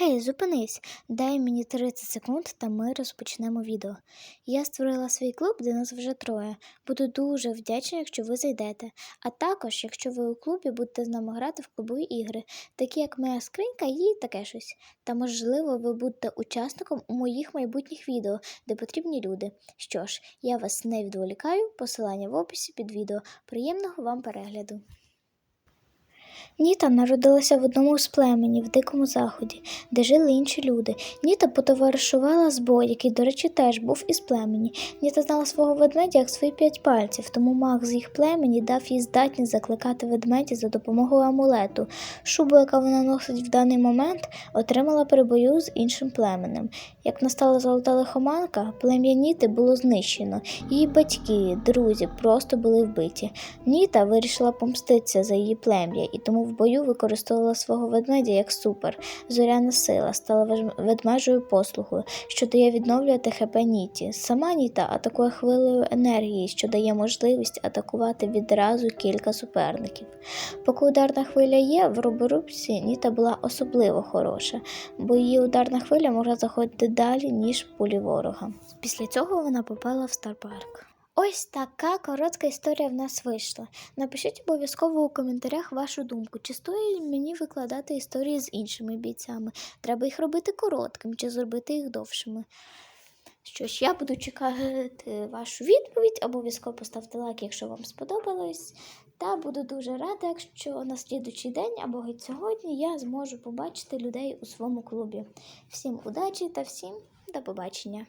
Гей, зупинись, дай мені 30 секунд та ми розпочнемо відео. Я створила свій клуб, де нас вже троє. Буду дуже вдячна, якщо ви зайдете. А також, якщо ви у клубі будете з нами грати в клубові ігри, такі як моя скринька і таке щось. Та можливо, ви будете учасником у моїх майбутніх відео, де потрібні люди. Що ж, я вас не відволікаю, посилання в описі під відео. Приємного вам перегляду. Ніта народилася в одному з племені в дикому заході, де жили інші люди. Ніта потоваришувала з Бо, який, до речі, теж був із племені. Ніта знала свого ведмедя як свої п'ять пальців, тому маг з їх племені дав їй здатність закликати ведмедя за допомогою амулету. Шубу, яка вона носить в даний момент, отримала при бою з іншим племенем. Як настала золота лихоманка, плем'я Ніти було знищено. Її батьки, друзі просто були вбиті. Ніта вирішила помститися за її плем'я і тому в бою використовувала свого ведмедя як супер. Зоряна сила стала ведмежою послугою, що дає відновлювати ХП Ніті. Сама Ніта атакує хвилею енергії, що дає можливість атакувати відразу кілька суперників. Поки ударна хвиля є, в роборубці Ніта була особливо хороша, бо її ударна хвиля могла заходити далі, ніж пулі ворога. Після цього вона попала в Старпарк. Ось така коротка історія в нас вийшла. Напишіть обов'язково у коментарях вашу думку, чи стоїть мені викладати історії з іншими бійцями. Треба їх робити короткими чи зробити їх довшими. Що ж, я буду чекати вашу відповідь. Обов'язково поставте лайк, якщо вам сподобалось. Та буду дуже рада, якщо на слідучий день або геть сьогодні я зможу побачити людей у своєму клубі. Всім удачі та всім до побачення!